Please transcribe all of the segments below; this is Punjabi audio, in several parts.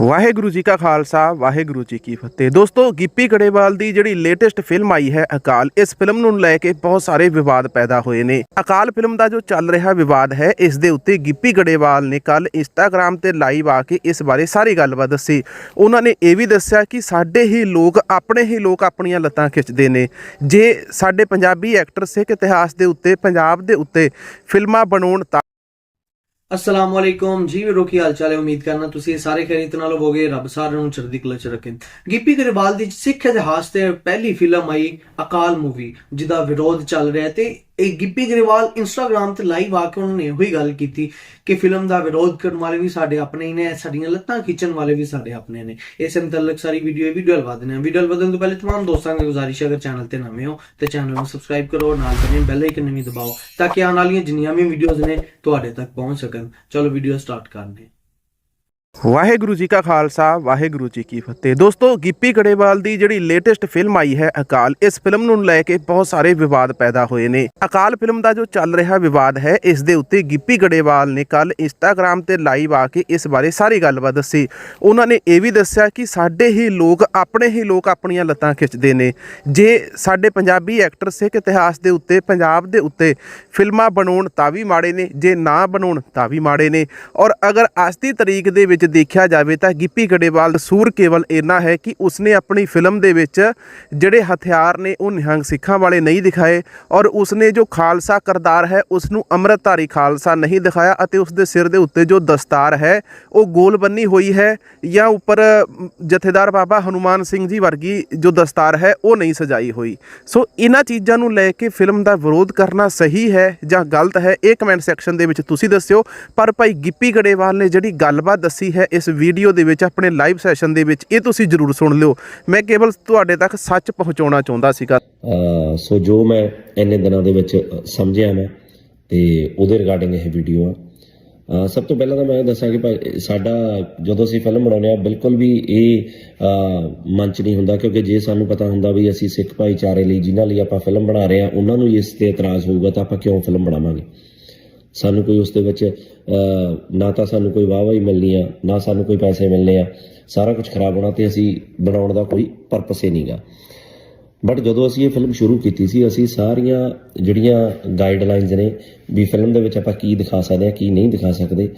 ਵਾਹਿਗੁਰੂ ਜੀ ਕਾ ਖਾਲਸਾ, ਵਾਹਿਗੁਰੂ ਜੀ ਕੀ ਫਤਿਹ। ਦੋਸਤੋ, ਗਿੱਪੀ ਗੜੇਵਾਲ ਦੀ ਜਿਹੜੀ ਲੇਟੈਸਟ ਫਿਲਮ ਆਈ ਹੈ ਅਕਾਲ, ਇਸ ਫਿਲਮ ਨੂੰ ਲੈ ਕੇ ਬਹੁਤ ਸਾਰੇ ਵਿਵਾਦ ਪੈਦਾ ਹੋਏ ਨੇ। ਅਕਾਲ ਫਿਲਮ ਦਾ ਜੋ ਚੱਲ ਰਿਹਾ ਵਿਵਾਦ ਹੈ, ਇਸ ਦੇ ਉੱਤੇ ਗਿੱਪੀ ਗੜੇਵਾਲ ਨੇ ਕੱਲ ਇੰਸਟਾਗ੍ਰam ਤੇ ਲਾਈਵ ਆ ਕੇ ਇਸ ਬਾਰੇ ਸਾਰੀ ਗੱਲਬਾਤ ਦੱਸੀ। ਉਹਨਾਂ ਨੇ ਇਹ ਵੀ ਦੱਸਿਆ ਕਿ ਸਾਡੇ ਹੀ ਲੋਕ ਆਪਣੇ ਹੀ ਲੋਕ ਆਪਣੀਆਂ ਲੱਤਾਂ ਖਿੱਚਦੇ ਨੇ। ਜੇ ਸਾਡੇ ਪੰਜਾਬੀ ਐਕਟਰ ਸਿੱਖ ਇਤਿਹਾਸ ਦੇ ਉੱਤੇ, ਪੰਜਾਬ ਦੇ ਉੱਤੇ ਫਿਲਮਾਂ ਬਣਾਉਣ ਤਾਂ ਅਸਲਾਮ ਵਾਲੇਕੁਮ ਜੀ ਵੀਰੋ ਕੀ ਹਾਲ ਚਾਲ ਹੈ। ਉਮੀਦ ਕਰਨਾ ਤੁਸੀਂ ਸਾਰੇ ਖੈਰੀਤ ਨਾਲ ਹੋਵੋਗੇ। ਰੱਬ ਸਾਰਿਆਂ ਨੂੰ ਚੜ੍ਹਦੀ ਕਲਾ ਚ ਰੱਖੇ। ਗਿੱਪੀ ਗਰੇਵਾਲ ਦੀ ਸਿੱਖ ਇਤਿਹਾਸ ਤੇ ਪਹਿਲੀ ਫਿਲਮ ਆਈ ਅਕਾਲ ਮੂਵੀ, ਜਿਹਦਾ ਵਿਰੋਧ ਚੱਲ ਰਿਹਾ ਤੇ ਇਹ ਗਿੱਪੀ ਗਰੇਵਾਲ ਇੰਸਟਾਗ੍ਰam ਤੇ ਲਾਈਵ ਆ ਕੇ ਉਹਨਾਂ ਨੇ ਇਹੋ ਹੀ ਗੱਲ ਕੀਤੀ ਕਿ ਫਿਲਮ ਦਾ ਵਿਰੋਧ ਕਰਨ ਵਾਲੇ ਵੀ ਸਾਡੇ ਆਪਣੇ ਹੀ ਨੇ, ਸਾਡੀਆਂ ਲੱਤਾਂ ਖਿੱਚਣ ਵਾਲੇ ਵੀ ਸਾਡੇ ਆਪਣੇ ਨੇ। ਇਸ ਮੁਤਲਕ ਸਾਰੀ ਵੀਡੀਓ ਇਹ ਵੀਡੀਓ ਲਵਾ ਦਿੰਦੇ ਵੀਡੀਓ ਲਵਾਉਣ ਤੋਂ ਪਹਿਲੇ ਤਮਾਮ ਦੋਸਤਾਂ ਨੂੰ ਗੁਜ਼ਾਰਿਸ਼ ਹੈ, ਅਗਰ ਚੈਨਲ ਤੇ ਨਵੇਂ ਹੋ ਤੇ ਚੈਨਲ ਨੂੰ ਸਬਸਕ੍ਰਾਈਬ ਕਰੋ, ਨਾਲ ਬਣੇ ਬੈਲ ਆਈਕਨ ਵੀ ਦਬਾਓ, ਤਾਂ ਕਿ ਆਉਣ ਵਾਲੀਆਂ ਜਿੰਨੀਆਂ ਵੀ ਵੀਡੀਓਜ਼ ਨੇ ਤੁਹਾਡੇ ਤੱਕ ਪਹੁੰਚ ਸਕਣ। ਚਲੋ ਵੀਡੀਓ ਸਟਾਰਟ ਕਰਦੇ ਹਾਂ ਵਾਹਿਗੁਰੂ ਜੀ ਕਾ ਖਾਲਸਾ, ਵਾਹਿਗੁਰੂ ਜੀ ਕੀ ਫਤਿਹ। ਦੋਸਤੋ, ਗਿੱਪੀ ਗੜੇਵਾਲ ਦੀ ਜਿਹੜੀ ਲੇਟੈਸਟ ਫਿਲਮ ਆਈ ਹੈ, ਅਕਾਲ, ਇਸ ਫਿਲਮ ਨੂੰ ਲੈ ਕੇ ਬਹੁਤ ਸਾਰੇ ਵਿਵਾਦ ਪੈਦਾ ਹੋਏ ਨੇ। ਅਕਾਲ ਫਿਲਮ ਦਾ ਜੋ ਚੱਲ ਰਿਹਾ ਵਿਵਾਦ ਹੈ, ਇਸ ਦੇ ਉੱਤੇ ਗਿੱਪੀ ਗੜੇਵਾਲ ਨੇ ਕੱਲ ਇੰਸਟਾਗ੍ਰam ਤੇ ਲਾਈਵ ਆ ਕੇ ਇਸ ਬਾਰੇ ਸਾਰੀ ਗੱਲਬਾਤ ਦੱਸੀ। ਉਹਨਾਂ ਨੇ ਇਹ ਵੀ ਦੱਸਿਆ ਕਿ ਸਾਡੇ ਹੀ ਲੋਕ ਆਪਣੇ ਹੀ ਲੋਕ ਆਪਣੀਆਂ ਲੱਤਾਂ ਖਿੱਚਦੇ ਨੇ। ਜੇ ਸਾਡੇ ਪੰਜਾਬੀ ਐਕਟਰ ਸਿੱਖ ਇਤਿਹਾਸ ਦੇ ਉੱਤੇ, ਪੰਜਾਬ ਦੇ ਉੱਤੇ ਫਿਲਮਾਂ ਬਣਾਉਣ ਤਾਂ ਵੀ ਮਾੜੇ ਨੇ, ਜੇ ਨਾ ਬਣਾਉਣ ਤਾਂ ਵੀ ਮਾੜੇ ਨੇ। ਔਰ ਅਗਰ ਅੱਜ ਦੀ ਤਰੀਕ ਦੇ ਵਿੱਚ ਦੇਖਿਆ ਜਾਵੇ ਤਾਂ ਗਿੱਪੀ ਗੜੇਵਾਲ ਸੂਰ ਕੇਵਲ ਇੰਨਾ ਹੈ ਕਿ ਉਸਨੇ ਆਪਣੀ ਫਿਲਮ ਦੇ ਵਿੱਚ ਜਿਹੜੇ ਹਥਿਆਰ ਨੇ ਉਹ ਨਿਹੰਗ ਸਿੱਖਾਂ ਵਾਲੇ ਨਹੀਂ ਦਿਖਾਏ ਔਰ ਉਸਨੇ ਜੋ ਖਾਲਸਾ ਕਰਤਾਰ ਹੈ ਉਸ ਨੂੰ ਅੰਮ੍ਰਿਤਧਾਰੀ ਖਾਲਸਾ ਨਹੀਂ ਦਿਖਾਇਆ ਅਤੇ ਉਸ ਦੇ ਸਿਰ ਦੇ ਉੱਤੇ ਜੋ ਦਸਤਾਰ ਹੈ ਉਹ ਗੋਲ ਬੰਨੀ ਹੋਈ ਹੈ ਜਾਂ ਉੱਪਰ ਜਥੇਦਾਰ ਬਾਬਾ ਹਨੂਮਾਨ ਸਿੰਘ ਜੀ ਵਰਗੀ ਜੋ ਦਸਤਾਰ ਹੈ ਉਹ ਨਹੀਂ ਸਜਾਈ ਹੋਈ। ਸੋ ਇਹਨਾਂ ਚੀਜ਼ਾਂ ਨੂੰ ਲੈ ਕੇ ਫਿਲਮ ਦਾ ਵਿਰੋਧ ਕਰਨਾ ਸਹੀ ਹੈ ਜਾਂ ਗਲਤ ਹੈ ਇਹ ਕਮੈਂਟ ਸੈਕਸ਼ਨ ਦੇ ਵਿੱਚ ਤੁਸੀਂ ਦੱਸਿਓ। ਪਰ ਭਾਈ ਗਿੱਪੀ ਗੜੇਵਾਲ ਨੇ ਜਿਹੜੀ ਗੱਲਬਾਤ ਦੱਸੀ ਹੈ ਇਸ ਵੀਡੀਓ ਦੇ ਵਿੱਚ ਆਪਣੇ ਲਾਈਵ ਸੈਸ਼ਨ ਦੇ ਵਿੱਚ। ਇਹ ਤੁਸੀਂ ਜ਼ਰੂਰ ਸੁਣ ਲਿਓ। ਮੈਂ ਕੇਵਲ ਤੁਹਾਡੇ ਤੱਕ ਸੱਚ ਪਹੁੰਚਾਉਣਾ ਚਾਹੁੰਦਾ ਸੀਗਾ। ਸੋ ਜੋ ਮੈਂ ਇੰਨੇ ਦਿਨਾਂ ਦੇ ਵਿੱਚ ਸਮਝਿਆ ਮੈਂ ਤੇ ਉਹਦੇ ਰਿਗਾਰਡਿੰਗ ਇਹ ਵੀਡੀਓ ਆ। ਸਭ ਤੋਂ ਪਹਿਲਾਂ ਤਾਂ ਮੈਂ ਦੱਸਾਂ ਕਿ ਸਾਡਾ ਜਦੋਂ ਅਸੀਂ ਫਿਲਮ ਬਣਾਉਂਦੇ ਆ ਬਿਲਕੁਲ ਵੀ ਇਹ ਅਹ, ਨਹੀਂ ਹੁੰਦਾ ਕਿਉਂਕਿ ਜੇ ਸਾਨੂੰ ਪਤਾ ਹੁੰਦਾ ਵੀ ਅਸੀਂ ਸਿੱਖ ਭਾਈਚਾਰੇ ਲਈ ਜਿਨ੍ਹਾਂ ਲਈ ਆਪਾਂ ਫਿਲਮ ਬਣਾ ਰਹੇ ਆ ਉਹਨਾਂ ਨੂੰ ਇਸ ਤੇ ਇਤਰਾਜ਼ ਹੋਊਗਾ ਤਾਂ ਆਪਾਂ ਕਿਉਂ ਫਿਲਮ ਬਣਾਵਾਂਗੇ? ਸਾਨੂੰ ਕੋਈ ਉਸ ਦੇ ਵਿੱਚ ਨਾ ਤਾਂ ਸਾਨੂੰ ਕੋਈ ਵਾਹਵਾਹੀ ਮਿਲਣੀ ਆ, ਨਾ ਸਾਨੂੰ ਕੋਈ ਪੈਸੇ ਮਿਲਣੇ ਆ, ਸਾਰਾ ਕੁਝ ਖਰਾਬ ਹੋਣਾ ਤੇ ਅਸੀਂ ਬਣਾਉਣ ਦਾ ਕੋਈ ਪਰਪਸ ਹੀ ਨਹੀਂਗਾ। ਬਟ ਜਦੋਂ ਅਸੀਂ ਇਹ ਫਿਲਮ ਸ਼ੁਰੂ ਕੀਤੀ ਸੀ, ਅਸੀਂ ਸਾਰੀਆਂ ਜਿਹੜੀਆਂ ਗਾਈਡਲਾਈਨਸ ਨੇ ਵੀ ਫਿਲਮ ਦੇ ਵਿੱਚ ਆਪਾਂ ਕੀ ਦਿਖਾ ਸਕਦੇ ਆ, ਕੀ ਨਹੀਂ ਦਿਖਾ ਸਕਦੇ,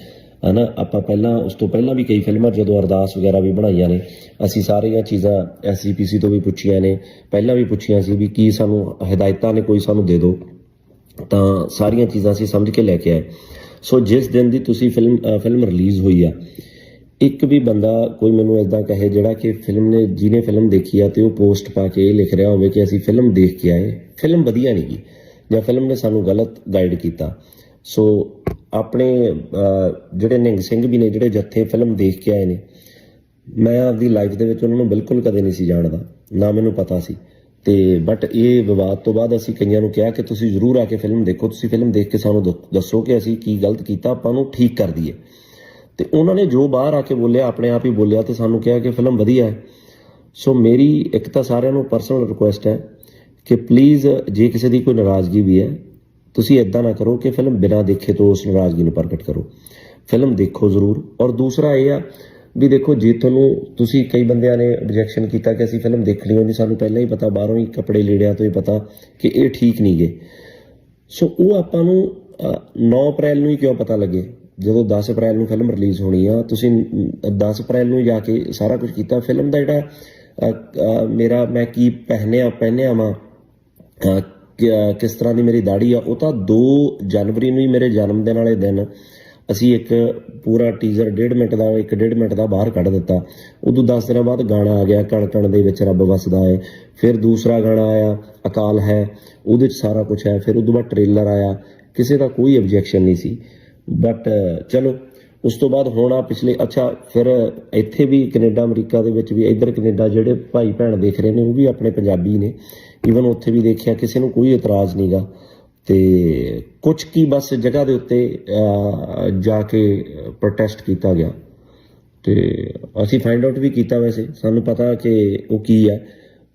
ਹਨਾ, ਆਪਾਂ ਪਹਿਲਾਂ, ਉਸ ਤੋਂ ਪਹਿਲਾਂ ਵੀ ਕਈ ਫਿਲਮਾਂ ਜਦੋਂ ਅਰਦਾਸ ਵਗੈਰਾ ਵੀ ਬਣਾਈਆਂ ਨੇ, ਅਸੀਂ ਸਾਰੀਆਂ ਚੀਜ਼ਾਂ ਐਸਜੀਪੀਸੀ ਤੋਂ ਵੀ ਪੁੱਛੀਆਂ ਨੇ, ਪਹਿਲਾਂ ਵੀ ਪੁੱਛੀਆਂ ਸੀ ਵੀ ਕੀ ਸਾਨੂੰ ਹਦਾਇਤਾਂ ਨੇ, ਕੋਈ ਸਾਨੂੰ ਦੇ ਦਿਓ। ਤਾਂ ਸਾਰੀਆਂ ਚੀਜ਼ਾਂ ਅਸੀਂ ਸਮਝ ਕੇ ਲੈ ਕੇ ਆਏ। ਸੋ ਜਿਸ ਦਿਨ ਦੀ ਤੁਸੀਂ ਫਿਲਮ ਫਿਲਮ ਰਿਲੀਜ਼ ਹੋਈ ਆ, ਇੱਕ ਵੀ ਬੰਦਾ ਕੋਈ ਮੈਨੂੰ ਇਦਾਂ ਕਹੇ ਜਿਹੜਾ ਕਿ ਫਿਲਮ ਨੇ, ਜਿਹਨੇ ਫਿਲਮ ਦੇਖੀ ਆ ਤੇ ਉਹ ਪੋਸਟ ਪਾ ਕੇ ਇਹ ਲਿਖ ਰਿਹਾ ਹੋਵੇ ਕਿ ਅਸੀਂ ਫਿਲਮ ਦੇਖ ਕੇ ਆਏ। ਫਿਲਮ ਵਧੀਆ ਨਹੀਂ ਗਈ ਜਾਂ ਫਿਲਮ ਨੇ ਸਾਨੂੰ ਗਲਤ ਗਾਈਡ ਕੀਤਾ। ਸੋ ਆਪਣੇ ਜਿਹੜੇ ਨਿੰਗ ਸਿੰਘ ਵੀ ਨੇ, ਜਿਹੜੇ ਜੱਥੇ ਫਿਲਮ ਦੇਖ ਕੇ ਆਏ ਨੇ, ਮੈਂ ਆਪਦੀ ਲਾਈਫ ਦੇ ਵਿੱਚ ਉਹਨਾਂ ਨੂੰ ਬਿਲਕੁਲ ਕਦੇ ਨਹੀਂ ਸੀ ਜਾਣਦਾ। ਨਾ ਮੈਨੂੰ ਪਤਾ ਸੀ। ਤੇ ਬਟ ਇਹ ਵਿਵਾਦ ਤੋਂ ਬਾਅਦ ਅਸੀਂ ਕਈਆਂ ਨੂੰ ਕਿਹਾ ਕਿ ਤੁਸੀਂ ਜ਼ਰੂਰ ਆ ਕੇ ਫਿਲਮ ਦੇਖੋ, ਤੁਸੀਂ ਫਿਲਮ ਦੇਖ ਕੇ ਸਾਨੂੰ ਦ- ਦੱਸੋ ਕਿ ਅਸੀਂ ਕੀ ਗਲਤ ਕੀਤਾ, ਆਪਾਂ ਨੂੰ ਠੀਕ ਕਰ ਦਈਏ। ਤੇ ਉਹਨਾਂ ਨੇ ਜੋ ਬਾਹਰ ਆ ਕੇ ਬੋਲਿਆ, ਆਪਣੇ ਆਪ ਹੀ ਬੋਲਿਆ ਤੇ ਸਾਨੂੰ ਕਿਹਾ ਕਿ ਫਿਲਮ ਵਧੀਆ ਹੈ। ਸੋ ਮੇਰੀ ਇੱਕ ਤਾਂ ਸਾਰਿਆਂ ਨੂੰ ਪਰਸਨਲ ਰਿਕੁਐਸਟ ਹੈ ਕਿ ਪਲੀਜ਼ ਜੇ ਕਿਸੇ ਦੀ ਕੋਈ ਨਾਰਾਜ਼ਗੀ ਵੀ ਹੈ, ਤੁਸੀਂ ਇਦਾਂ ਨਾ ਕਰੋ ਕਿ ਫਿਲਮ ਬਿਨਾਂ ਦੇਖੇ ਤੋਂ ਉਸ ਨਾਰਾਜ਼ਗੀ ਨੂੰ ਪ੍ਰਗਟ ਕਰੋ। ਫਿਲਮ ਦੇਖੋ ਜ਼ਰੂਰ। ਔਰ ਦੂਸਰਾ ਇਹ ਆ ਵੀ ਦੇਖੋ ਜੇ ਤੁਹਾਨੂੰ ਤੁਸੀਂ ਕਈ ਬੰਦਿਆਂ ਨੇ ਆਬਜੈਕਸ਼ਨ ਕੀਤਾ ਕਿ ਅਸੀਂ ਫਿਲਮ ਦੇਖਣੀ ਹੋਣੀ ਸਾਨੂੰ ਪਹਿਲਾਂ ਹੀ ਪਤਾ ਬਾਹਰੋਂ ਹੀ ਕੱਪੜੇ ਲੀੜਿਆਂ ਤੋਂ ਹੀ ਪਤਾ ਕਿ ਇਹ ਠੀਕ ਨਹੀਂ ਗਏ ਸੋ ਉਹ ਆਪਾਂ ਨੂੰ ਅ, 9 ਅਪ੍ਰੈਲ ਨੂੰ ਹੀ ਕਿਉਂ ਪਤਾ ਲੱਗੇ? ਜਦੋਂ 10 ਅਪ੍ਰੈਲ ਨੂੰ ਫਿਲਮ ਰਿਲੀਜ਼ ਹੋਣੀ ਆ ਤੁਸੀਂ ਅਮ, 10 ਅਪ੍ਰੈਲ ਨੂੰ ਜਾ ਕੇ ਸਾਰਾ ਕੁਝ ਕੀਤਾ। ਫਿਲਮ ਦਾ ਜਿਹੜਾ ਮੇਰਾ ਮੈਂ ਕੀ ਪਹਿਨਿਆ ਪਹਿਨਿਆ ਵਾਂ ਕਿਸ ਤਰ੍ਹਾਂ ਦੀ ਮੇਰੀ ਦਾੜੀ ਆ ਉਹ ਤਾਂ 2 ਜਨਵਰੀ ਨੂੰ ਹੀ ਮੇਰੇ ਜਨਮ ਦਿਨ ਵਾਲੇ ਦਿਨ ਅਸੀਂ ਇੱਕ ਪੂਰਾ ਟੀਜ਼ਰ 1.5 ਮਿੰਟ ਦਾ 1.5 ਮਿੰਟ ਦਾ ਬਾਹਰ ਕੱਢ ਦਿੱਤਾ। ਉਦੋਂ 10 ਦਿਨਾਂ ਬਾਅਦ ਗਾਣਾ ਆ ਗਿਆ ਕਣ ਕਣ ਦੇ ਵਿੱਚ ਰੱਬ ਵਸਦਾ ਹੈ ਫਿਰ ਦੂਸਰਾ ਗਾਣਾ ਆਇਆ, ਅਕਾਲ ਹੈ। ਉਹਦੇ ਵਿੱਚ ਸਾਰਾ ਕੁਝ ਹੈ। ਫਿਰ ਉਦੋਂ ਬਾਅਦ ਟ੍ਰੇਲਰ ਆਇਆ। ਕਿਸੇ ਦਾ ਕੋਈ ਆਬਜੈਕਸ਼ਨ ਨਹੀਂ ਸੀ। ਬਟ ਚਲੋ, ਉਸ ਤੋਂ ਬਾਅਦ ਹੋਣਾ ਪਿਛਲੇ, ਅੱਛਾ, ਫਿਰ ਇੱਥੇ ਵੀ ਕੈਨੇਡਾ, ਅਮਰੀਕਾ ਦੇ ਵਿੱਚ ਵੀ ਇੱਧਰ ਕੈਨੇਡਾ ਜਿਹੜੇ ਭਾਈ ਭੈਣ ਦੇਖ ਰਹੇ ਨੇ, ਉਹ ਵੀ ਆਪਣੇ ਪੰਜਾਬੀ ਨੇ। ਈਵਨ ਉੱਥੇ ਵੀ ਦੇਖਿਆ, ਕਿਸੇ ਨੂੰ ਕੋਈ ਇਤਰਾਜ਼ ਨਹੀਂਗਾ ਤੇ ਕੁਝ ਕੀ ਬਸ ਜਗ੍ਹਾ ਦੇ ਉੱਤੇ ਜਾ ਕੇ ਪ੍ਰੋਟੈਸਟ ਕੀਤਾ ਗਿਆ। ਤੇ ਅਸੀਂ ਫਾਈਂਡ ਆਊਟ ਵੀ ਕੀਤਾ ਵੈਸੇ। ਸਾਨੂੰ ਪਤਾ ਕਿ ਉਹ ਕੀ ਹੈ।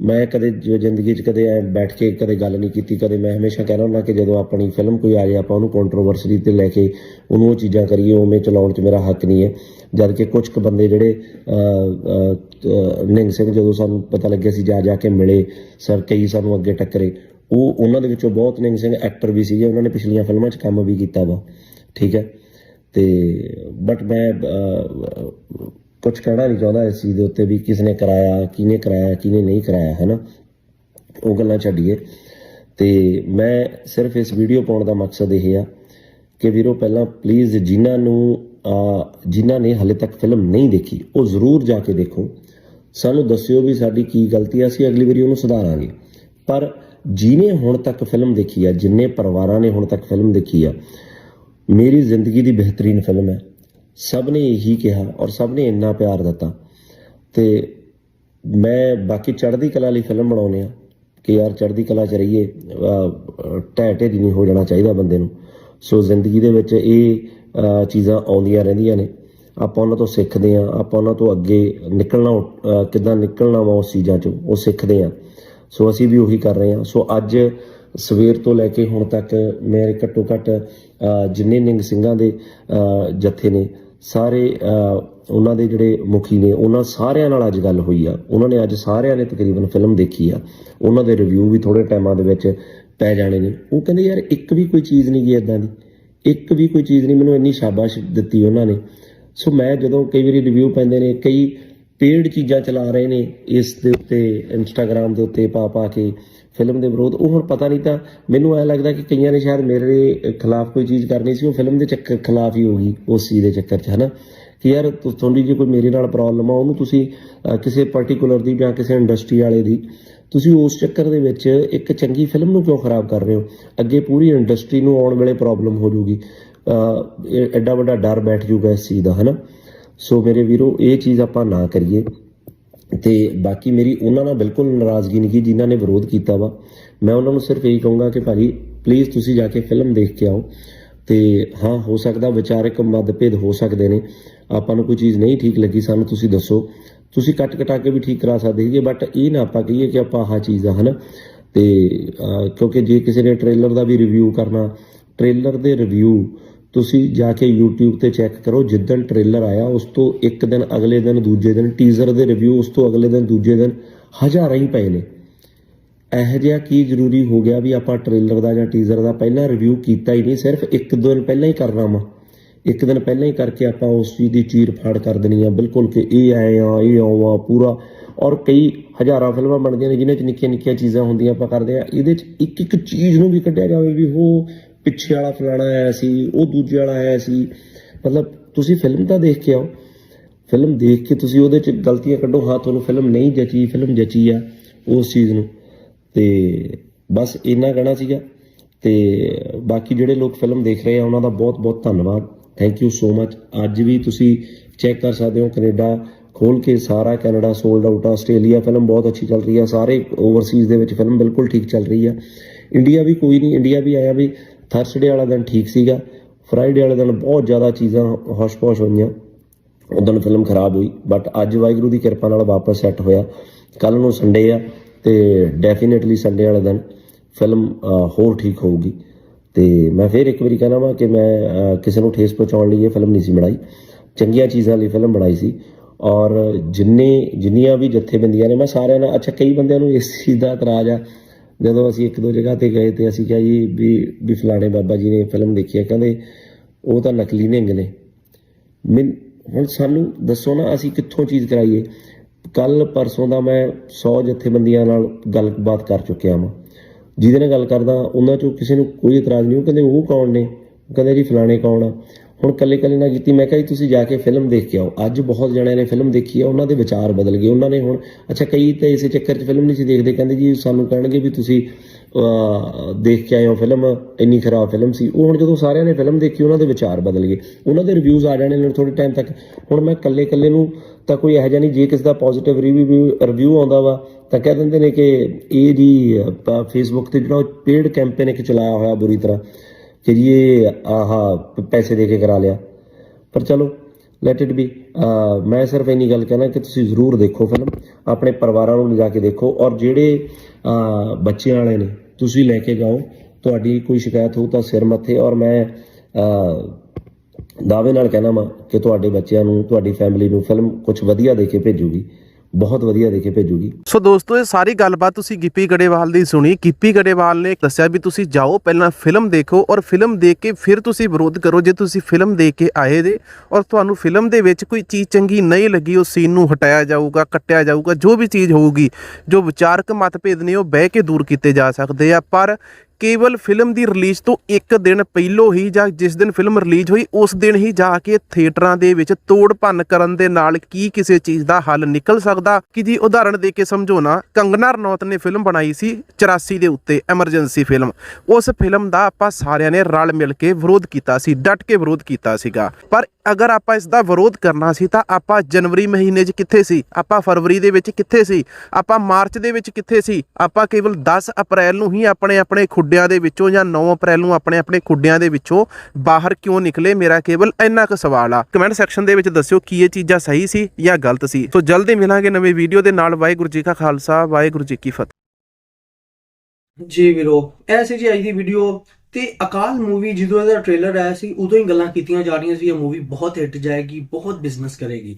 ਮੈਂ ਕਦੇ ਜ- ਜ਼ਿੰਦਗੀ 'ਚ ਕਦੇ ਐ ਬੈਠ ਕੇ ਕਦੇ ਗੱਲ ਨਹੀਂ ਕੀਤੀ। ਕਦੇ ਮੈਂ ਹਮੇਸ਼ਾ ਕਹਿਣਾ ਹੁੰਦਾ ਕਿ ਜਦੋਂ ਆਪਣੀ ਫਿਲਮ ਕੋਈ ਆ ਜਾਏ, ਆਪਾਂ ਉਹਨੂੰ ਕੰਟਰੋਵਰਸੀ ਤੇ ਲੈ ਕੇ ਉਹਨੂੰ ਉਹ ਚੀਜ਼ਾਂ ਕਰੀਏ, ਉਵੇਂ ਚਲਾਉਣ 'ਚ ਮੇਰਾ ਹੱਕ ਨਹੀਂ ਹੈ। ਜਦ ਕਿ ਕੁਝ ਕੁ ਬੰਦੇ ਜਿਹੜੇ ਨਿੰਗ ਸਿੰਘ ਜਦੋਂ ਸਾਨੂੰ ਪਤਾ ਲੱਗਿਆ ਸੀ ਜਾ ਜਾ ਕੇ ਮਿਲੇ, ਸਰ ਕਈ ਸਾਨੂੰ ਅੱਗੇ ਟੱਕਰੇ। ਉਹ ਉਹਨਾਂ ਦੇ ਵਿੱਚੋਂ ਬਹੁਤ ਨਿੰਗ ਸਿੰਘ ਐਕਟਰ ਵੀ ਸੀਗੇ, ਉਹਨਾਂ ਨੇ ਪਿਛਲੀਆਂ ਫਿਲਮਾਂ 'ਚ ਕੰਮ ਵੀ ਕੀਤਾ ਵਾ, ਠੀਕ ਹੈ। ਤੇ ਬਟ ਮੈਂ ਕੁਝ ਕਹਿਣਾ ਨਹੀਂ ਚਾਹੁੰਦਾ ਇਸ ਚੀਜ਼ ਦੇ ਉੱਤੇ ਵੀ ਕਿਸ ਨੇ ਕਰਾਇਆ, ਕਿਹਨੇ ਕਰਾਇਆ, ਕਿਹਨੇ ਨਹੀਂ ਕਰਾਇਆ ਹੈ ਨਾ ਉਹ ਗੱਲਾਂ ਛੱਡੀਏ। ਤੇ ਮੈਂ ਸਿਰਫ ਇਸ ਵੀਡੀਓ ਪਾਉਣ ਦਾ ਮਕਸਦ ਇਹ ਆ ਕਿ ਵੀਰੋ ਪਹਿਲਾਂ ਪਲੀਜ਼ ਜਿਨ੍ਹਾਂ ਨੂੰ ਜਿਨ੍ਹਾਂ ਨੇ ਹਲੇ ਤੱਕ ਫਿਲਮ ਨਹੀਂ ਦੇਖੀ, ਉਹ ਜ਼ਰੂਰ ਜਾ ਕੇ ਦੇਖੋ। ਸਾਨੂੰ ਦੱਸਿਓ ਵੀ ਸਾਡੀ ਕੀ ਗਲਤੀ ਆ, ਅਸੀਂ ਅਗਲੀ ਵਾਰੀ ਉਹਨੂੰ ਸੁਧਾਰਾਂਗੇ। ਪਰ ਜਿਨੇ ਹੁਣ ਤੱਕ ਫਿਲਮ ਦੇਖੀ ਆ ਜਿੰਨੇ ਪਰਿਵਾਰਾਂ ਨੇ ਹੁਣ ਤੱਕ ਫਿਲਮ ਦੇਖੀ ਆ ਮੇਰੀ ਜ਼ਿੰਦਗੀ ਦੀ ਬਿਹਤਰੀਨ ਫਿਲਮ ਹੈ। ਸਭ ਨੇ ਇਹੀ ਕਿਹਾ ਔਰ ਸਭ ਨੇ ਇੰਨਾ ਪਿਆਰ ਦਿੱਤਾ। ਤੇ ਮੈਂ ਬਾਕੀ ਚੜ੍ਹਦੀ ਕਲਾ ਲਈ ਫਿਲਮ ਬਣਾਉਨੇ ਆ। ਕਿ ਯਾਰ ਚੜ੍ਹਦੀ ਕਲਾ ਚ ਰਹੀਏ ਅਹ, ਢਹਿ ਢੇਰੀ ਨਹੀਂ ਹੋ ਜਾਣਾ ਚਾਹੀਦਾ ਬੰਦੇ ਨੂੰ। ਸੋ ਜ਼ਿੰਦਗੀ ਦੇ ਵਿੱਚ ਇਹ ਚੀਜ਼ਾਂ ਆਉਂਦੀਆਂ ਰਹਿੰਦੀਆਂ ਨੇ। ਆਪਾਂ ਉਹਨਾਂ ਤੋਂ ਸਿੱਖਦੇ ਆ ਆਪਾਂ ਉਹਨਾਂ ਤੋਂ ਅੱਗੇ ਨਿਕਲਣਾ ਅਹ, ਕਿੱਦਾਂ ਨਿਕਲਣਾ ਵਾ ਉਸ ਚੀਜ਼ਾਂ ਚੋਂ ਉਹ ਸਿੱਖਦੇ ਆ। ਸੋ ਅਸੀਂ ਵੀ ਉਹੀ ਕਰ ਰਹੇ ਹਾਂ। ਸੋ ਅੱਜ ਸਵੇਰ ਤੋਂ ਲੈ ਕੇ ਹੁਣ ਤੱਕ ਮੇਰੇ ਘੱਟੋ ਘੱਟ ਜਿੰਨੇ ਨਿੰਗ ਸਿੰਘਾਂ ਦੇ ਜੱਥੇ ਨੇ, ਸਾਰੇ ਉਹਨਾਂ ਦੇ ਜਿਹੜੇ ਮੁਖੀ ਨੇ, ਉਹਨਾਂ ਸਾਰਿਆਂ ਨਾਲ ਅੱਜ ਗੱਲ ਹੋਈ ਆ। ਉਹਨਾਂ ਨੇ ਅੱਜ ਸਾਰਿਆਂ ਨੇ ਤਕਰੀਬਨ ਫਿਲਮ ਦੇਖੀ ਆ। ਉਹਨਾਂ ਦੇ ਰਿਵਿਊ ਵੀ ਥੋੜੇ ਟਾਈਮਾਂ ਦੇ ਵਿੱਚ ਪੈ ਜਾਣੇ ਨੇ। ਉਹ ਕਹਿੰਦੇ, ਯਾਰ, ਇੱਕ ਵੀ ਕੋਈ ਚੀਜ਼ ਨਹੀਂ ਗਈ ਇਦਾਂ ਦੀ। ਇੱਕ ਵੀ ਕੋਈ ਚੀਜ਼ ਨਹੀਂ, ਮੈਨੂੰ ਇੰਨੀ ਸ਼ਾਬਾਸ਼ ਦਿੱਤੀ ਉਹਨਾਂ ਨੇ। ਸੋ ਮੈਂ ਜਦੋਂ ਕਈ ਵਾਰੀ ਰਿਵਿਊ ਪੈਂਦੇ ਨੇ, ਕਈ ਪੇਡ ਚੀਜ਼ਾਂ ਚਲਾ ਰਹੇ ਨੇ, ਇਸ ਦੇ ਉੱਤੇ ਇੰਸਟਾਗ੍ਰam ਦੇ ਉੱਤੇ ਪਾ ਪਾ ਕੇ ਫਿਲਮ ਦੇ ਵਿਰੋਧ। ਉਹ ਹੁਣ ਪਤਾ ਨਹੀਂ ਤਾਂ ਮੈਨੂੰ ਐ ਲੱਗਦਾ ਕਿ ਕਈਆਂ ਨੇ ਸ਼ਾਇਦ ਮੇਰੇ ਖਿਲਾਫ ਕੋਈ ਚੀਜ਼ ਕਰਨੀ ਸੀ, ਉਹ ਫਿਲਮ ਦੇ ਚੱਕਰ ਖਿਲਾਫ ਹੀ ਹੋਗੀ ਉਸ ਚੀਜ਼ ਦੇ ਚੱਕਰ 'ਚ, ਹਨਾ? ਕਿ ਯਾਰ ਤੁਹਾਡੀ ਜੇ ਕੋਈ ਮੇਰੇ ਨਾਲ ਪ੍ਰੋਬਲਮ ਆ, ਉਹਨੂੰ ਤੁਸੀਂ ਕਿਸੇ ਪਾਰਟਿਕੂਲਰ ਦੀ ਜਾਂ ਕਿਸੇ ਇੰਡਸਟਰੀ ਵਾਲੇ ਦੀ, ਤੁਸੀਂ ਉਸ ਚੱਕਰ ਦੇ ਵਿੱਚ ਇੱਕ ਚੰਗੀ ਫਿਲਮ ਨੂੰ ਕਿਉਂ ਖਰਾਬ ਕਰ ਰਹੇ ਹੋ? ਅੱਗੇ ਪੂਰੀ ਇੰਡਸਟਰੀ ਨੂੰ ਆਉਣ ਵੇਲੇ ਪ੍ਰੋਬਲਮ ਹੋ ਜੂਗੀ। ਐਡਾ ਵੱਡਾ ਡਰ ਬੈਠ ਜੂਗਾ ਇਸ ਚੀਜ਼ ਦਾ, ਹਨਾ? ਸੋ ਮੇਰੇ ਵੀਰੋ, ਇਹ ਚੀਜ਼ ਆਪਾਂ ਨਾ ਕਰੀਏ। ਤੇ ਬਾਕੀ ਮੇਰੀ ਉਹਨਾਂ ਨਾਲ ਬਿਲਕੁਲ ਨਾਰਾਜ਼ਗੀ ਨਹੀਂ ਕੀ ਜਿਨ੍ਹਾਂ ਨੇ ਵਿਰੋਧ ਕੀਤਾ ਵਾ। ਮੈਂ ਉਹਨਾਂ ਨੂੰ ਸਿਰਫ ਇਹੀ ਕਹੂੰਗਾ ਕਿ ਭਾਜੀ ਪਲੀਜ਼ ਤੁਸੀਂ ਜਾ ਕੇ ਫਿਲਮ ਦੇਖ ਕੇ ਆਓ। ਤੇ ਹਾਂ, ਹੋ ਸਕਦਾ ਵਿਚਾਰਕ ਮਤਭੇਦ ਹੋ ਸਕਦੇ ਨੇ। ਆਪਾਂ ਨੂੰ ਕੋਈ ਚੀਜ਼ ਨਹੀਂ ਠੀਕ ਲੱਗੀ, ਸਾਨੂੰ ਤੁਸੀਂ ਦੱਸੋ। ਤੁਸੀਂ ਕੱਟ ਕਟਾ ਕੇ ਵੀ ਠੀਕ ਕਰਾ ਸਕਦੇ ਸੀਗੇ ਬਟ ਇਹ ਨਾ ਆਪਾਂ ਕਹੀਏ ਕਿ ਆਪਾਂ ਆਹ ਚੀਜ਼ ਆ ਹਨਾ? ਤੇ ਕਿਉਂਕਿ ਜੇ ਕਿਸੇ ਨੇ ਟ੍ਰੇਲਰ ਦਾ ਵੀ ਰਿਵਿਊ ਕਰਨਾ ਟ੍ਰੇਲਰ ਦੇ ਰਿਵਿਊ ਤੁਸੀਂ ਜਾ ਕੇ YouTube ਤੇ ਚੈੱਕ ਕਰੋ, ਜਿੱਦਣ ਟ੍ਰੇਲਰ ਆਇਆ, ਉਸ ਤੋਂ ਇੱਕ ਦਿਨ, ਅਗਲੇ ਦਿਨ, ਦੂਜੇ ਦਿਨ ਟੀਜ਼ਰ ਦੇ ਰਿਵਿਊ ਉਸ ਤੋਂ ਅਗਲੇ ਦਿਨ, ਦੂਜੇ ਦਿਨ, ਹਜ਼ਾਰਾਂ ਹੀ ਪਏ ਨੇ। ਇਹੋ ਜਿਹਾ ਕੀ ਜ਼ਰੂਰੀ ਹੋ ਗਿਆ ਵੀ ਆਪਾਂ ਟ੍ਰੇਲਰ ਦਾ ਜਾਂ ਟੀਜ਼ਰ ਦਾ ਪਹਿਲਾਂ ਰਿਵਿਊ ਕੀਤਾ ਹੀ ਨਹੀਂ, ਸਿਰਫ ਇੱਕ ਦਿਨ ਪਹਿਲਾਂ ਹੀ ਕਰਨਾ ਵਾ। ਇੱਕ ਦਿਨ ਪਹਿਲਾਂ ਹੀ ਕਰਕੇ ਆਪਾਂ ਉਸ ਚੀਜ਼ ਦੀ ਚੀਰ ਫਾੜ ਕਰ ਦੇਣੀ ਆ, ਬਿਲਕੁਲ ਕਿ ਇਹ ਆਏ ਆ, ਇਹ ਆਵਾ ਪੂਰਾ। ਔਰ ਕਈ ਹਜ਼ਾਰਾਂ ਫਿਲਮਾਂ ਬਣਦੀਆਂ ਨੇ, ਜਿਨ੍ਹਾਂ 'ਚ ਨਿੱਕੀਆਂ ਨਿੱਕੀਆਂ ਚੀਜ਼ਾਂ ਹੁੰਦੀਆਂ ਆਪਾਂ ਕਰਦੇ ਆ, ਇਹਦੇ 'ਚ ਇੱਕ ਇੱਕ ਚੀਜ਼ ਨੂੰ ਵੀ ਕੱਢਿਆ ਜਾਵੇ ਵੀ ਉਹ ਪਿੱਛੇ ਵਾਲਾ ਫਲਾਣਾ ਆਇਆ ਸੀ, ਉਹ ਦੂਜੇ ਵਾਲਾ ਆਇਆ ਸੀ। ਮਤਲਬ ਤੁਸੀਂ ਫਿਲਮ ਤਾਂ ਦੇਖ ਕੇ ਆਓ। ਫਿਲਮ ਦੇਖ ਕੇ ਤੁਸੀਂ ਉਹਦੇ 'ਚ ਗਲਤੀਆਂ ਕੱਢੋ। ਹਾਂ, ਤੁਹਾਨੂੰ ਫਿਲਮ ਨਹੀਂ ਜਚੀ ਫਿਲਮ ਜਚੀ ਆ ਉਸ ਚੀਜ਼ ਨੂੰ। ਤੇ ਬਸ ਇੰਨਾ ਕਹਿਣਾ ਸੀਗਾ। ਤੇ ਬਾਕੀ ਜਿਹੜੇ ਲੋਕ ਫਿਲਮ ਦੇਖ ਰਹੇ ਆ, ਉਹਨਾਂ ਦਾ ਬਹੁਤ ਬਹੁਤ ਧੰਨਵਾਦ। ਥੈਂਕ ਯੂ ਸੋ ਮਚ ਅੱਜ ਵੀ ਤੁਸੀਂ ਚੈੱਕ ਕਰ ਸਕਦੇ ਹੋ ਕੈਨੇਡਾ। ਖੋਲ ਕੇ ਸਾਰਾ ਕੈਨੇਡਾ ਸੋਲਡ ਆਊਟ ਆ। ਆਸਟ੍ਰੇਲੀਆ ਫਿਲਮ ਬਹੁਤ ਅੱਛੀ ਚੱਲ ਰਹੀ ਆ। ਸਾਰੇ ਓਵਰਸੀਜ਼ ਦੇ ਵਿੱਚ ਫਿਲਮ ਬਿਲਕੁਲ ਠੀਕ ਚੱਲ ਰਹੀ ਆ। ਇੰਡੀਆ ਵੀ ਕੋਈ ਨਹੀਂ ਇੰਡੀਆ ਵੀ ਆਇਆ ਵੀ ਥਰਸਡੇ ਵਾਲਾ ਦਿਨ ਠੀਕ ਸੀਗਾ। ਫਰਾਈਡੇ ਵਾਲੇ ਦਿਨ ਬਹੁਤ ਜ਼ਿਆਦਾ ਚੀਜ਼ਾਂ ਹੋਸ਼ ਪੌਸ਼ ਹੋਈਆਂ। ਉਦੋਂ ਫਿਲਮ ਖਰਾਬ ਹੋਈ ਬਟ ਅੱਜ ਵਾਹਿਗੁਰੂ ਦੀ ਕਿਰਪਾ ਨਾਲ ਵਾਪਸ ਸੈੱਟ ਹੋਇਆ। ਕੱਲ ਨੂੰ ਸੰਡੇ ਆ ਤੇ ਡੈਫੀਨਿਟਲੀ ਸੰਡੇ ਵਾਲੇ ਦਿਨ ਫਿਲਮ ਹੋਰ ਠੀਕ ਹੋਊਗੀ। ਤੇ ਮੈਂ ਫੇਰ ਇੱਕ ਵਾਰੀ ਕਹਿਣਾ ਵਾ ਕਿ ਮੈਂ ਕਿਸੇ ਨੂੰ ਠੇਸ ਪਹੁੰਚਾਉਣ ਲਈ ਇਹ ਫਿਲਮ ਨਹੀਂ ਸੀ ਬਣਾਈ। ਚੰਗੀਆਂ ਚੀਜ਼ਾਂ ਲਈ ਫਿਲਮ ਬਣਾਈ ਸੀ। ਔਰ ਜਿੰਨੇ, ਜਿੰਨੀਆਂ ਵੀ ਜਥੇਬੰਦੀਆਂ ਨੇ, ਮੈਂ ਸਾਰਿਆਂ ਨਾਲ ਅੱਛਾ, ਕਈ ਬੰਦਿਆਂ ਨੂੰ ਇਸ ਚੀਜ਼ ਦਾ ਇਤਰਾਜ਼ ਆ ਜਦੋਂ ਅਸੀਂ ਇੱਕ ਦੋ ਜਗ੍ਹਾ ਤੇ ਗਏ ਤੇ ਅਸੀਂ ਕਿਹਾ ਜੀ ਵੀ ਵੀ ਫਲਾਣੇ ਬਾਬਾ ਜੀ ਨੇ ਫਿਲਮ ਦੇਖੀ ਹੈ, ਕਹਿੰਦੇ ਉਹ ਤਾਂ ਨਕਲੀ ਨਿੰਗ ਨੇ। ਮੈਂ ਹੁਣ ਸਾਨੂੰ ਦੱਸੋ ਨਾ ਅਸੀਂ ਕਿੱਥੋਂ ਚੀਜ਼ ਕਰਾਈਏ। ਕੱਲ ਪਰਸੋਂ ਦਾ ਮੈਂ 100 ਜਥੇਬੰਦੀਆਂ ਨਾਲ ਗੱਲਬਾਤ ਕਰ ਚੁੱਕਿਆ ਹਾਂ ਜਿਹਦੇ ਨਾਲ ਗੱਲ ਕਰਦਾ, ਉਹਨਾਂ ਚੋਂ ਕਿਸੇ ਨੂੰ ਕੋਈ ਇਤਰਾਜ਼ ਨਹੀਂ, ਉਹ ਕਹਿੰਦੇ ਉਹ ਕੌਣ ਨੇ? ਕਹਿੰਦੇ ਜੀ ਫਲਾਣੇ ਕੌਣ ਆ? ਹੁਣ ਕੱਲੇ ਕੱਲੇ ਨਾਲ ਕੀਤੀ, ਮੈਂ ਕਿਹਾ ਜੀ ਤੁਸੀਂ ਜਾ ਕੇ ਫਿਲਮ ਦੇਖ ਕੇ ਆਓ। ਅੱਜ ਬਹੁਤ ਜਣਿਆਂ ਨੇ ਫਿਲਮ ਦੇਖੀ ਹੈ ਉਹਨਾਂ ਦੇ ਵਿਚਾਰ ਬਦਲ ਗਏ। ਉਹਨਾਂ ਨੇ ਹੁਣ, ਅੱਛਾ, ਕਈ ਤਾਂ ਇਸੇ ਚੱਕਰ 'ਚ ਫਿਲਮ ਨਹੀਂ ਸੀ ਦੇਖਦੇ, ਕਹਿੰਦੇ ਜੀ ਸਾਨੂੰ ਕਹਿਣਗੇ ਵੀ ਤੁਸੀਂ ਦੇਖ ਕੇ ਆਏ ਹੋ ਫਿਲਮ, ਇੰਨੀ ਖਰਾਬ ਫਿਲਮ ਸੀ। ਉਹ ਹੁਣ ਜਦੋਂ ਸਾਰਿਆਂ ਨੇ ਫਿਲਮ ਦੇਖੀ, ਉਹਨਾਂ ਦੇ ਵਿਚਾਰ ਬਦਲ ਗਏ। ਉਹਨਾਂ ਦੇ ਰਿਵਿਊਜ਼ ਆ ਜਾਣੇ ਨੇ ਥੋੜੇ ਟਾਈਮ ਤੱਕ। ਹੁਣ ਮੈਂ ਕੱਲੇ ਕੱਲੇ ਨੂੰ ਤਾਂ ਕੋਈ ਇਹੋ ਜਿਹਾ ਨਹੀਂ, ਜੇ ਕਿਸੇ ਦਾ ਪੋਜ਼ਿਟਿਵ ਰਿਵਿਊ ਰਿਵਿਊ ਆਉਂਦਾ ਵਾ, ਤਾਂ ਕਹਿ ਦਿੰਦੇ ਨੇ ਕਿ ਇਹ ਜੀ ਫੇਸਬੁੱਕ ਤੇ ਜਿਹੜਾ ਪੇਡ ਕੈਂਪੇਨ ਇੱਕ ਚਲਾਇਆ ਹੋਇਆ ਬੁਰੀ ਤਰ੍ਹਾਂ। ਕਿ ਜੀ ਇਹ ਆਹਾ ਪੈਸੇ ਦੇ ਕੇ ਕਰਾ ਲਿਆ। ਪਰ ਚਲੋ ਲੈਟ ਇਟ ਬੀ ਮੈਂ ਸਿਰਫ ਇੰਨੀ ਗੱਲ ਕਹਿਣਾ ਕਿ ਤੁਸੀਂ ਜ਼ਰੂਰ ਦੇਖੋ ਫਿਲਮ ਆਪਣੇ ਪਰਿਵਾਰਾਂ ਨੂੰ ਲਿਜਾ ਕੇ ਦੇਖੋ ਔਰ ਜਿਹੜੇ ਬੱਚਿਆਂ ਵਾਲੇ ਨੇ, ਤੁਸੀਂ ਲੈ ਕੇ ਜਾਓ। ਤੁਹਾਡੀ ਕੋਈ ਸ਼ਿਕਾਇਤ ਹੋ ਤਾਂ ਸਿਰ ਮੱਥੇ ਔਰ ਮੈਂ ਦਾਅਵੇ ਨਾਲ ਕਹਿਣਾ ਵਾ ਕਿ ਤੁਹਾਡੇ ਬੱਚਿਆਂ ਨੂੰ, ਤੁਹਾਡੀ ਫੈਮਿਲੀ ਨੂੰ ਫਿਲਮ ਕੁਝ ਵਧੀਆ ਦੇ ਕੇ ਭੇਜੂਗੀ। ਬਹੁਤ ਵਧੀਆ ਦੇ ਕੇ ਭੇਜੂਗੀ। ਸੋ ਦੋਸਤੋ, ਇਹ ਸਾਰੀ ਗੱਲਬਾਤ ਤੁਸੀਂ ਗਿੱਪੀ ਗੜੇਵਾਲ ਦੀ ਸੁਣੀ। ਗਿੱਪੀ ਗੜੇਵਾਲ ਨੇ ਦੱਸਿਆ ਵੀ ਤੁਸੀਂ ਜਾਓ, ਪਹਿਲਾਂ ਫਿਲਮ ਦੇਖੋ ਔਰ ਫਿਲਮ ਦੇਖ ਕੇ ਫਿਰ ਤੁਸੀਂ ਵਿਰੋਧ ਕਰੋ। ਜੇ ਤੁਸੀਂ ਫਿਲਮ ਦੇਖ ਕੇ ਆਏ ਦੇ ਔਰ ਤੁਹਾਨੂੰ ਫਿਲਮ ਦੇ ਵਿੱਚ ਕੋਈ ਚੀਜ਼ ਚੰਗੀ ਨਹੀਂ ਲੱਗੀ ਉਹ ਸੀਨ ਨੂੰ ਹਟਾਇਆ ਜਾਊਗਾ, ਕੱਟਿਆ ਜਾਊਗਾ, ਜੋ ਵੀ ਚੀਜ਼ ਹੋਊਗੀ, ਜੋ ਵਿਚਾਰਕ ਮਤਭੇਦ ਨੇ ਉਹ ਬਹਿ ਕੇ ਦੂਰ ਕੀਤੇ ਜਾ ਸਕਦੇ ਆ। ਪਰ ਕੇਵਲ ਫਿਲਮ ਦੀ ਰਿਲੀਜ਼ ਤੋਂ ਇੱਕ ਦਿਨ ਪਹਿਲੋਂ ਹੀ ਜਾਂ ਜਿਸ ਦਿਨ ਫਿਲਮ ਰਿਲੀਜ਼ ਹੋਈ, ਉਸ ਦਿਨ ਹੀ ਜਾ ਕੇ ਥੀਏਟਰਾਂ ਦੇ ਵਿੱਚ ਤੋੜ ਭੰਨ ਕਰਨ ਦੇ ਨਾਲ ਕੀ ਕਿਸੇ ਚੀਜ਼ ਦਾ ਹੱਲ ਨਿਕਲ ਸਕਦਾ? ਕਿ ਜੀ, ਉਦਾਹਰਣ ਦੇ ਕੇ ਸਮਝਾਉਣਾ ਕੰਗਨਾ ਰਣੌਤ ਨੇ ਫਿਲਮ ਬਣਾਈ ਸੀ 84 ਦੇ ਉੱਤੇ, ਐਮਰਜੈਂਸੀ ਫਿਲਮ। ਉਸ ਫਿਲਮ ਦਾ ਆਪਾਂ ਸਾਰਿਆਂ ਨੇ ਰਲ ਮਿਲ ਕੇ ਵਿਰੋਧ ਕੀਤਾ ਸੀ, ਡਟ ਕੇ ਵਿਰੋਧ ਕੀਤਾ ਸੀਗਾ। ਪਰ ਅਗਰ ਆਪਾਂ ਇਸ ਦਾ ਵਿਰੋਧ ਕਰਨਾ ਸੀ ਤਾਂ ਆਪਾਂ ਜਨਵਰੀ ਮਹੀਨੇ 'ਚ ਕਿੱਥੇ ਸੀ? ਆਪਾਂ ਫਰਵਰੀ ਦੇ ਵਿੱਚ ਕਿੱਥੇ ਸੀ? ਆਪਾਂ ਮਾਰਚ ਦੇ ਵਿੱਚ ਕਿੱਥੇ ਸੀ? ਆਪਾਂ ਕੇਵਲ 10 ਅਪ੍ਰੈਲ ਨੂੰ ਹੀ ਆਪਣੇ ਆਪਣੇ ਖੁੱਡਿਆਂ ਦੇ ਵਿੱਚੋਂ ਜਾਂ 9 ਅਪ੍ਰੈਲ ਨੂੰ ਆਪਣੇ ਆਪਣੇ ਖੁੱਡਿਆਂ ਦੇ ਵਿੱਚੋਂ ਬਾਹਰ ਕਿਉਂ ਨਿਕਲੇ, ਮੇਰਾ ਕੇਵਲ ਇੰਨਾ ਕੁ ਸਵਾਲ ਆ। ਕਮੈਂਟ ਸੈਕਸ਼ਨ ਦੇ ਵਿੱਚ ਦੱਸਿਓ ਕੀ ਇਹ ਚੀਜ਼ਾਂ ਸਹੀ ਸੀ ਜਾਂ ਗਲਤ ਸੀ। ਸੋ ਜਲਦੀ ਮਿਲਾਂਗੇ ਨਵੇਂ ਵੀਡੀਓ ਦੇ ਨਾਲ। ਵਾਹਿਗੁਰੂ ਜੀ ਕਾ ਖਾਲਸਾ, ਵਾਹਿਗੁਰੂ ਜੀ ਕੀ ਫਤਿਹ। ਜੀ ਵੀਰੋ, ਇਹ ਜੀ ਅੱਜ ਦੀ ਵੀਡੀਓ ਤੇ ਅਕਾਲ ਮੂਵੀ ਜਦੋਂ ਇਹਦਾ ਟ੍ਰੇਲਰ ਆਇਆ ਸੀ, ਉਦੋਂ ਹੀ ਗੱਲਾਂ ਕੀਤੀਆਂ ਜਾ ਰਹੀਆਂ ਸੀ, ਇਹ ਮੂਵੀ ਬਹੁਤ ਹਿੱਟ ਜਾਏਗੀ, ਬਹੁਤ ਬਿਜ਼ਨਸ ਕਰੇਗੀ।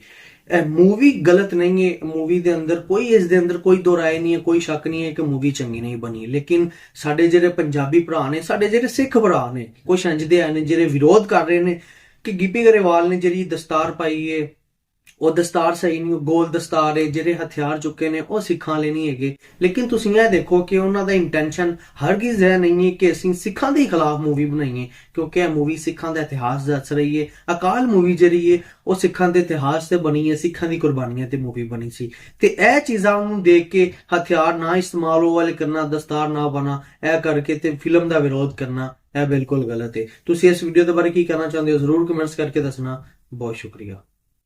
ਇਹ ਮੂਵੀ ਗਲਤ ਨਹੀਂ ਹੈ ਮੂਵੀ ਦੇ ਅੰਦਰ ਕੋਈ ਇਸ ਦੇ ਅੰਦਰ ਕੋਈ ਦੋ ਰਾਏ ਨਹੀਂ ਹੈ, ਕੋਈ ਸ਼ੱਕ ਨਹੀਂ ਹੈ ਕਿ ਮੂਵੀ ਚੰਗੀ ਨਹੀਂ ਬਣੀ। ਲੇਕਿਨ ਸਾਡੇ ਜਿਹੜੇ ਪੰਜਾਬੀ ਭਰਾ ਨੇ, ਸਾਡੇ ਜਿਹੜੇ ਸਿੱਖ ਭਰਾ ਨੇ, ਕੁਛ ਅੰਜਦੇ ਆਏ ਨੇ, ਜਿਹੜੇ ਵਿਰੋਧ ਕਰ ਰਹੇ ਨੇ, ਕਿ ਗਿੱਪੀ ਗਰੇਵਾਲ ਨੇ ਜਿਹੜੀ ਦਸਤਾਰ ਪਾਈ ਹੈ ਉਹ ਦਸਤਾਰ ਸਹੀ ਨਹੀਂ, ਉਹ ਗੋਲ ਦਸਤਾਰ ਹੈ, ਜਿਹੜੇ ਹਥਿਆਰ ਚੁੱਕੇ ਨੇ, ਉਹ ਸਿੱਖਾਂ ਲਈ ਨਹੀਂ ਹੈਗੇ। ਲੇਕਿਨ ਤੁਸੀਂ ਇਹ ਦੇਖੋ ਕਿ ਉਹਨਾਂ ਦਾ ਇੰਟੈਂਸ਼ਨ ਹਰਗਿਜ਼ ਇਹ ਨਹੀਂ ਹੈ ਕਿ ਅਸੀਂ ਸਿੱਖਾਂ ਦੇ ਖਿਲਾਫ ਮੂਵੀ ਬਣਾਈਏ, ਕਿਉਂਕਿ ਇਹ ਮੂਵੀ ਸਿੱਖਾਂ ਦਾ ਇਤਿਹਾਸ ਦੱਸ ਰਹੀ ਹੈ। ਅਕਾਲ ਮੂਵੀ ਜਿਹੜੀ ਹੈ, ਉਹ ਸਿੱਖਾਂ ਦੇ ਇਤਿਹਾਸ ਤੇ ਬਣੀ ਹੈ, ਸਿੱਖਾਂ ਦੀ ਕੁਰਬਾਨੀਆਂ ਤੇ ਮੂਵੀ ਬਣੀ ਸੀ। ਤੇ ਇਹ ਚੀਜ਼ਾਂ ਨੂੰ ਦੇਖ ਕੇ ਹਥਿਆਰ ਨਾ ਇਸਤੇਮਾਲ ਉਹ ਵਾਲੇ ਕਰਨਾ ਦਸਤਾਰ ਨਾ ਬਣਾ, ਇਹ ਕਰਕੇ ਤੇ ਫਿਲਮ ਦਾ ਵਿਰੋਧ ਕਰਨਾ, ਇਹ ਬਿਲਕੁਲ ਗਲਤ ਹੈ। ਤੁਸੀਂ ਇਸ ਵੀਡੀਓ ਦੇ ਬਾਰੇ ਕੀ ਕਹਿਣਾ ਚਾਹੁੰਦੇ ਹੋ, ਜ਼ਰੂਰ ਕਮੈਂਟਸ ਕਰਕੇ ਦੱਸਣਾ। ਬਹੁਤ ਸ਼ੁਕਰੀਆ।